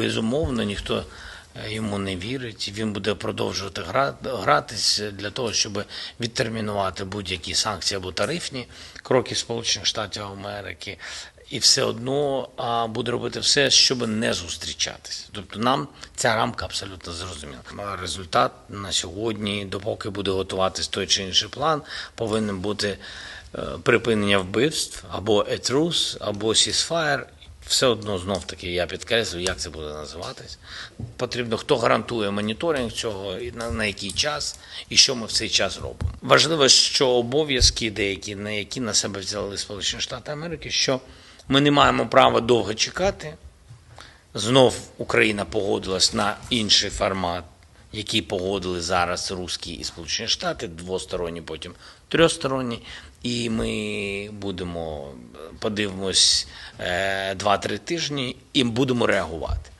безумовно ніхто е, йому не вірить. Він буде продовжувати гра- гратись для того, щоб відтермінувати будь-які санкції або тарифні кроки Сполучених Штатів Америки. І все одно буде робити все, щоб не зустрічатися. Тобто нам ця рамка абсолютно зрозуміла. Результат на сьогодні, допоки буде готуватись той чи інший план, повинен бути е, припинення вбивств або truce, або ceasefire. Все одно знов таки я підкреслюю, як це буде називатись. Потрібно, хто гарантує моніторинг цього, на, на який час, і що ми в цей час робимо. Важливо, що обов'язки деякі, на які на себе взяли Сполучені Штати Америки, що ми не маємо права довго чекати. Знов Україна погодилась на інший формат, який погодили зараз Русські і Сполучені Штати, двосторонні, потім трьохсторонній. І ми будемо подивимось е, 2-3 тижні і будемо реагувати.